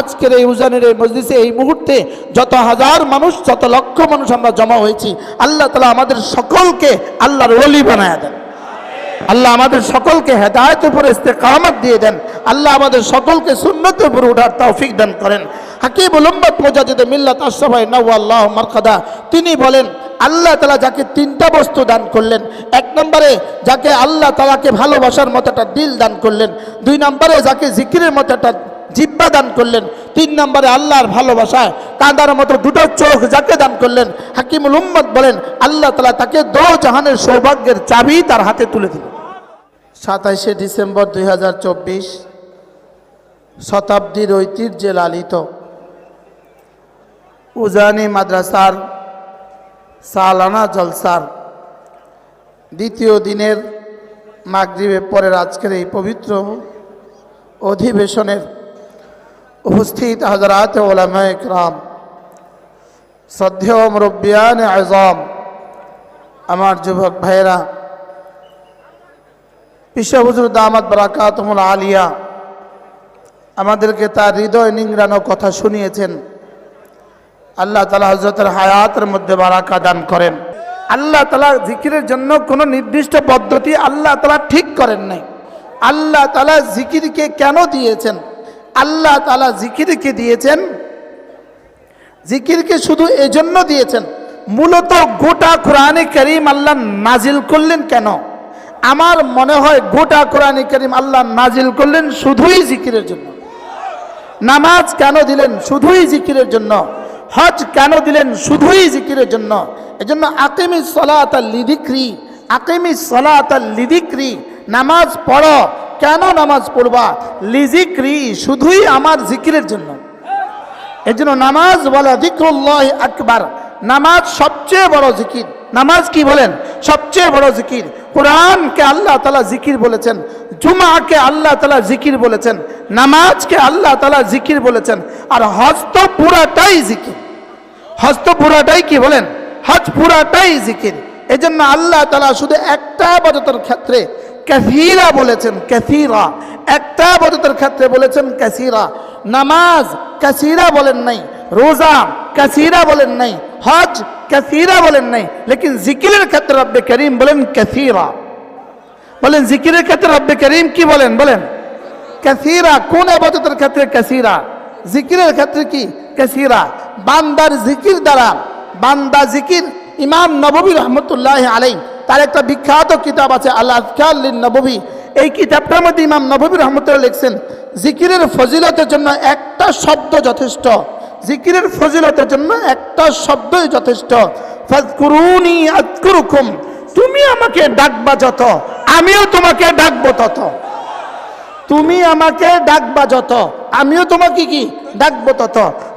আজকের এই উজানের এই মজলিসে এই মুহূর্তে যত হাজার মানুষ, যত লক্ষ মানুষ আমরা জমা হয়েছি, আল্লাহ তালা আমাদের সকলকে আল্লাহর ওলি বানায় দেন। আল্লাহ আমাদের সকলকে হেদায়তের উপরে ইস্তেকামত দিয়ে দেন। আল্লাহ আমাদের সকলকে সুন্নতের উপরে উঠার তৌফিক দান করেন। হাকিব উলম্মদ মোজাজিদ মিল্লাত আশরাফাই নওয়াল্লাহ মারকাদা, তিনি বলেন, আল্লাহ তালা যাকে তিনটা বস্তু দান করলেন, এক নম্বরে যাকে আল্লাহ তালাকে ভালোবাসার মতো একটা দিল দান করলেন, দুই নম্বরে যাকে জিকিরের মতো একটা জিব্বা দান করলেন। তিন নম্বরে আল্লাহর ভালোবাসায় কাঁদার মতো দুটো চোখ যাকে দান করলেন, হাকিমুল উম্মদ বলেন, আল্লাহ তালা তাকে দো জাহানের সৌভাগ্যের চাবি তার হাতে তুলে দিলেন। সাতাইশে ডিসেম্বর দুই শতাব্দীর ঐতিহ্যে লালিত। উজানি মাদ্রাসার সালানা জলসার দ্বিতীয় দিনের মাগরিবে পরের আজকের এই পবিত্র অধিবেশনের উপস্থিত হজরাত ওলামা ইকরাম শ্রদ্ধেয় মুরব্বিয়ান আজম, আমার যুবক ভাইয়েরা বিশ্বহুজুর দামাত বারাকাতমুল আলিয়া, আমাদেরকে তার হৃদয় নিংড়ানো কথা শুনিয়েছেন। আল্লাহ তালা হজরতের হায়াতের মধ্যে বারাকা দান করেন। আল্লাহ তালা জিকিরের জন্য কোনো নির্দিষ্ট পদ্ধতি আল্লাহ তালা ঠিক করেন নাই। আল্লাহ তালা জিকিরকে কেন দিয়েছেন? আল্লাহ তালা জিকিরকে দিয়েছেন। জিকিরকে শুধু এজন্য দিয়েছেন, মূলত গোটা কোরআনে করিম আল্লাহ নাজিল করলেন কেন? আমার মনে হয় গোটা কোরআনে করিম আল্লাহ নাজিল করলেন শুধুই জিকিরের জন্য। নামাজ কেন দিলেন শুধুই জিকিরের জন্য? হজ কেন দিলেন শুধুই জিকিরের জন্য? এজন্য আকিমি সলাত লিদিক্রি আকিমি সলাত লিদিক্রি নামাজ পড়ো কেন নামাজ পড়বা? লিজিক্রি শুধুই আমার জিকিরের জন্য। এই জন্য নামাজ বলে জিক্রুল্লাহ আকবার। নামাজ সবচেয়ে বড় জিকির। নামাজ কি বলেন? সবচেয়ে বড় জিকির। কোরআনকে আল্লাহ তালা জিকির বলেছেন, জুমাকে আল্লাহ তালা জিকির বলেছেন, নামাজকে আল্লাহ তালা জিকির বলেছেন, আর হজ তো পুরাটাই জিকির। হজ তো পুরাটাই কি বলেন? হজ পুরাটাই জিকির। এই জন্য আল্লাহ তালা শুধু একটা বদতের ক্ষেত্রে ক্যাথিরা বলেছেন ক্যাথিরা একটা বদতের ক্ষেত্রে বলেছেন ক্যাসিরা নামাজ, কাসিরা বলেন নাই। রোজা, কাসিরা বলেন নাই। হজ, কাসিরা বলেন নাই। লেকিন জিকিরের ক্ষেত্রে রব্বে করিম বলেন, কাসিরা। বলেন, জিকিরের ক্ষেত্রে রব্বে করিম কি বলেন? বলেন, কাসিরা। কোন আবাদতের ক্ষেত্রে কাসিরা? জিকিরের ক্ষেত্রে কি? কাসিরা। বান্দার জিকির দ্বারা, বান্দা জিকির, ইমাম নববী রহমতুল্লাহ আলাই তার একটা বিখ্যাত কিতাব আছে আল্লাহ নববী এই কিতাবটার মধ্যে ইমাম নববী রহমতুল্লাহ লিখছেন, জিকিরের ফজিলতের জন্য একটা শব্দ যথেষ্ট। জিকিরের ফজিলতের জন্য একটা শব্দই যথেষ্ট। তুমি আমাকে ডাকবা যত, আমিও তোমাকে ডাকবো তত। তুমি আমাকে ডাকবা যত, আমিও তোমাকে কি? ডাকবো তত।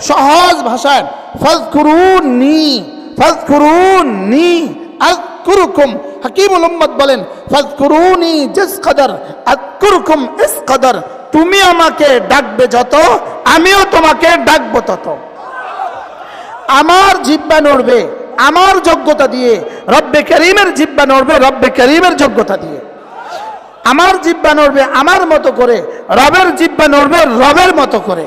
সহজ ভাষায় ফাজকুরুনি ফাজকুরুনি আজকুরুকুম হাকিমুল উম্মত বলেন, ফাজকুরুনি জিস কদর আজকুরুকুম ইস কদর তুমি আমাকে ডাকবে যত, আমিও তোমাকে ডাকবো তত। আমার জিব্বা নড়বে, আমার যোগ্যতা দিয়ে, রব্বে করিমের জিব্বা নড়বে, রব্বে করিমের যোগ্যতা দিয়ে। আমার জিব্বা নড়বে আমার মতো করে, রবের জিব্বা নড়বে রবের মতো করে।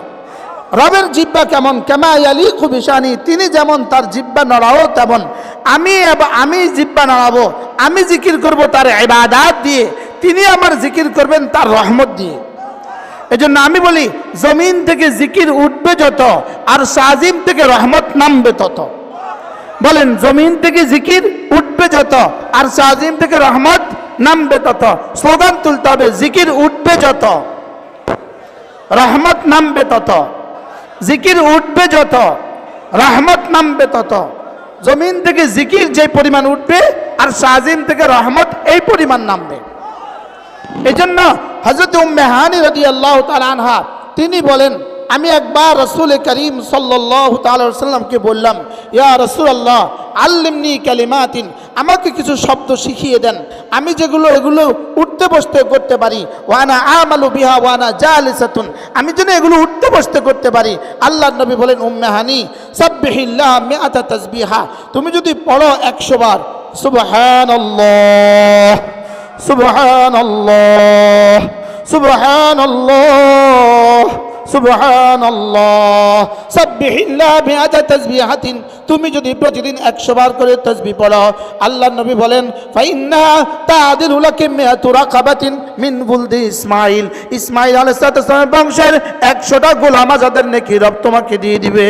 রবের জিব্বা কেমন? কেমা আলী খুবিশানি তিনি যেমন তার জিব্বা নড়াও তেমন। আমি আমি জিব্বা নড়াবো, আমি জিকির করব তার এবাদাত দিয়ে, তিনি আমার জিকির করবেন তার রহমত দিয়ে। এজন্য আমি বলি, জমিন থেকে জিকির উঠবে যত, আর সাজিম থেকে রহমত নামবে তত। বলেন, জমিন থেকে জিকির উঠবে যত, আর সাজিম থেকে রহমত নামবে তত। স্লোগান তুলতে হবে, জিকির উঠবে যত, রহমত নামবে তত। জিকির উঠবে যত, রহমত নামবে তত। জমিন থেকে জিকির যে পরিমাণ উঠবে, আর সাজিম থেকে রহমত এই পরিমাণ নামবে। এই জন্য হজরত উম্মেহানি রদি আল্লাহ আনহা, তিনি বলেন, আমি একবার রসুল করিম সাল্লাহ তাল্লামকে বললাম, ইয়া রসুল আল্লাহ আল্লিমনি কালিমাতিন আমাকে কিছু শব্দ শিখিয়ে দেন। আমি যেগুলো, এগুলো উঠতে বসতে করতে পারি। ওয়ানা আমালু বিহা, ওয়ানা জালিসাতুন। আমি যেন এগুলো উঠতে বসতে করতে পারি। আল্লাহ নবী বলেন উম্মেহানি সাব্বিহিল্লাহ মিআতা তাসবিহা। তুমি যদি পড়ো একশো বার, সুবহানাল্লাহ সুবহান আল্লাহ সুবহান তাসবিহাতিন তুমি যদি প্রতিদিন 100 বার করে তসবি পড়ো, আল্লাহ নবী বলেন, ফাইন্না তাদিলু লাকি মিয়াতু খাবাতিন মিন বুলদি ইসমাইল। ইসমাইল আলাইহিস সালামের বংশের 100টা গোলাম আজাদের নেকি রব তোমাকে দিয়ে দিবে।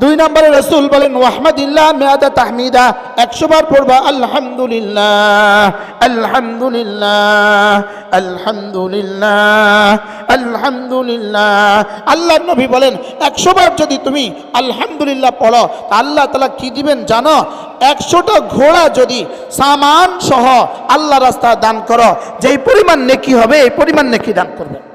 দুই নম্বরে রসুল বলেন ওয়াহমাদিল্লাহ মেয়াদা তাহমিদা। একশো বার পড়বা, আলহামদুলিল্লাহ আলহামদুলিল্লাহ আলহামদুলিল্লাহ আলহামদুলিল্লাহ। আল্লাহ নবী বলেন, একশো বার যদি তুমি আলহামদুলিল্লাহ পড়ো, তা আল্লাহ তালা কি দিবেন জানো? একশোটা ঘোড়া যদি সামান সহ আল্লাহ রাস্তা দান করো, যেই পরিমাণ নেকি হবে, এই পরিমাণ নেকি দান করবে।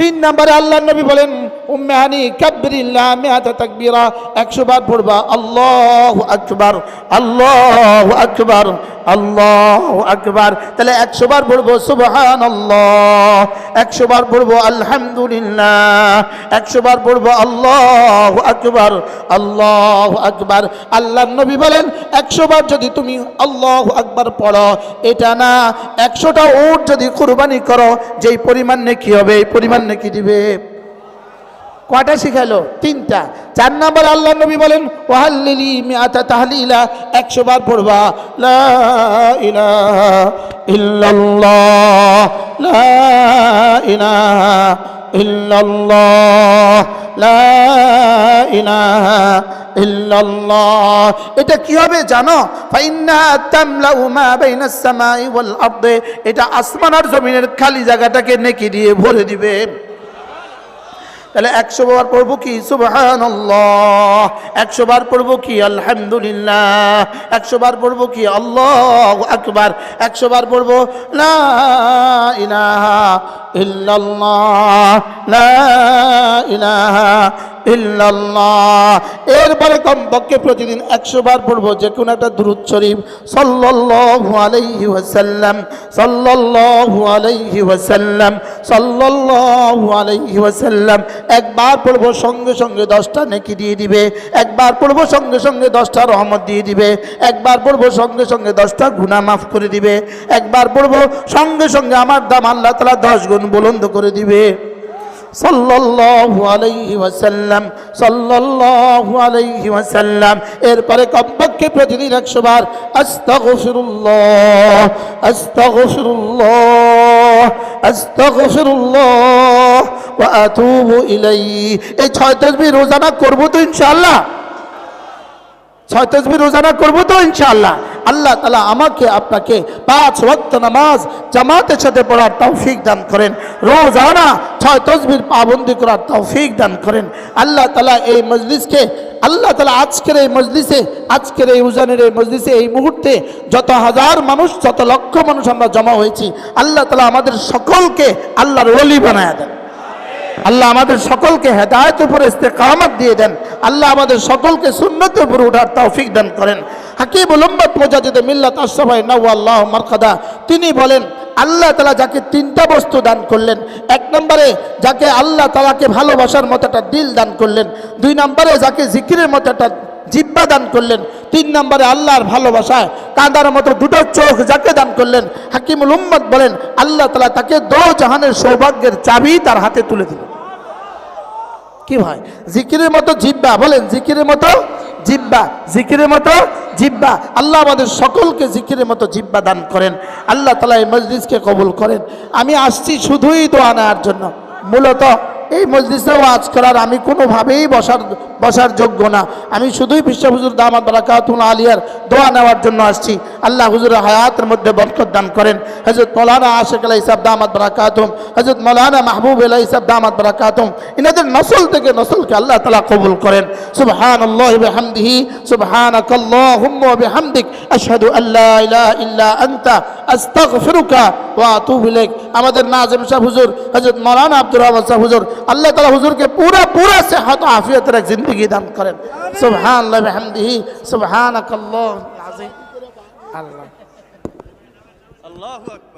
তিন নম্বরে আল্লাহ নবী বলেন উম্মেহানি কাব্বিরিল্লাহ মিয়াতা তাকবীরা। একশো বার পড়বা, আল্লাহ আকবার আল্লাহ আকবার আল্লাহ আকবার। তাহলে একশো বার পড়ব সুবহান আল্লাহ একশো বার পড়ব, আলহামদুলিল্লাহ। একশো বার পড়ব, আল্লাহ আকবার আল্লাহ আকবার। আল্লাহ নবী বলেন, একশো বার যদি তুমি আল্লাহ আকবার পড়ো, এটা না, একশোটা উট যদি কুরবানি করো, যেই পরিমাণ নেকি হবে, এই পরিমাণ নেকি দিবে? কটা শিখালো? তিনটা। চার নম্বর আল্লাহ নবী বলেন ওহাল্লিলি মিয়াতা তাহলিলা একশো বার পড়বা, লা ইলাহা ইল্লাল্লাহ লা ইলাহা ইল্লাল্লাহ লা এটা কি হবে জানো? এটা আসমান আর জমিনের খালি জায়গাটাকে নেকি দিয়ে ভরে দিবে। তাহলে একশো বার পড়ব কি? সুবাহান একশো বার পড়ব কি? আলহামদুলিল্লাহ। একশো বার পড়ব কি? আল্লাহ আকবার। একশো বার পড়ব না ইলাহা ইল্লাল্লাহ। এরপরে কমপক্ষে প্রতিদিন একশো বার পড়ব যে কোনো একটা দুরুদ শরীফ। সাল্লাল্লাহু আলাইহি ওয়াসাল্লাম, সাল্লাল্লাহু আলাইহি ওয়াসাল্লাম, সাল্লাল্লাহু আলাইহি ওয়াসাল্লাম। একবার পড়ব, সঙ্গে সঙ্গে দশটা নেকি দিয়ে দিবে। একবার পড়ব, সঙ্গে সঙ্গে দশটা রহমত দিয়ে দিবে। একবার পড়ব, সঙ্গে সঙ্গে দশটা গুণা মাফ করে দিবে। একবার পড়ব, সঙ্গে সঙ্গে আমার দাম আল্লাহ তালা দশ গুণ বুলন্দ করে দিবে। সাল্লাল্লাহু আলাইহি ওয়াসাল্লাম, সাল্লাল্লাহু আলাইহি ওয়াসাল্লাম। এরপরে কমপক্ষে প্রতিদিন একশো বার, আস্তাগফিরুল্লাহ আস্তাগফিরুল্লাহ আস্তাগফিরুল্লাহ, ওয়া আতুবু ইলাইহি। এই ছয় তাসবিহ রোজানা করব তো ইনশাআল্লাহ? ছয় তসবি রোজানা করব তো ইনশাআল্লাহ। আল্লাহ তালা আমাকে, আপনাকে পাঁচ ওয়াক্ত নামাজ জামাতের সাথে পড়ার তৌফিক দান করেন। রোজানা ছয় তসবির পাবন্দি করার তৌফিক দান করেন। আল্লাহ তালা এই মজলিসকে, আল্লাহ তালা আজকের এই মজলিসে, আজকের এই উজানের এই মজলিসে এই মুহূর্তে যত হাজার মানুষ, যত লক্ষ মানুষ আমরা জমা হয়েছি, আল্লাহ তালা আমাদের সকলকে আল্লাহর ওলি বানায় দেন। আল্লাহ আমাদের সকলকে হেদায়তের উপর ইস্তেকামত দিয়ে দেন। আল্লাহ আমাদের সকলকে সুন্নতের উপর উঠার তৌফিক দান করেন। হাকিব উলম্বত মোজাজিদ মিল্লাত আশরাফাই নাও আল্লাহ মারকাদা, তিনি বলেন, আল্লাহ তালা যাকে তিনটা বস্তু দান করলেন, এক নম্বরে যাকে আল্লাহ তালাকে ভালোবাসার মতো একটা দিল দান করলেন, দুই নম্বরে যাকে জিকিরের মতো একটা জিব্বা দান করলেন। তিন নম্বরে আল্লাহর ভালোবাসায় কাঁদার মতো দুটো চোখ যাকে দান করলেন, হাকিমুল উম্মদ বলেন, আল্লাহ তালা তাকে দো জাহানের সৌভাগ্যের চাবি তার হাতে তুলে দিলেন। কি ভাই? জিকিরের মতো জিব্বা, বলেন, জিকিরের মতো জিব্বা, জিকিরের মতো জিব্বা। আল্লাহ আমাদের সকলকে জিকিরের মতো জিব্বা দান করেন। আল্লাহ তালা এই মজলিসকে কবুল করেন। আমি আসছি শুধুই দোয়া নেওয়ার জন্য। মূলত এই মজলিসে ওয়াজ করার আমি কোনোভাবেই বসার বসার যোগ্য না। আমি শুধুই বিশ্ব হুজুর দামাত বারাকাতুল আলিয়ার দোয়া নেওয়ার জন্য আসছি। আল্লাহ হুজুরের হায়াতের মধ্যে বরকত দান করেন। হজরত মৌলানা আশেক আলাই সাহেব দামাত বারাকাতুম হজরত মৌলানা মাহবুব আলাই সাহেব দামাত বারাকাতুম, ইনাদের নসল থেকে নসলকে আল্লাহ তালা কবুল করেন। সুবহান আল্লাহ বিহামদিহি সুবহানাক আল্লাহুম্মা ওয়া বিহামদিক, আশহাদু আল্লা ইলাহা ইল্লা আনতা আস্তাগফিরুকা ওয়া আতুবু ইলাইক। আমাদের নাজিম সাহেব হুজুর হযরত মাওলানা আব্দুর রহমান সাহেব হুজুর আল্লাহ তাআলা হুজুরকে পুরা পুরা সেহত ও আফিয়তের এক জিন্দেগি দান করেন। সুবহানাল্লাহি বিহামদিহি সুবহানাকাল্লাহুল আযীম আল্লাহ। আল্লাহু আকবার।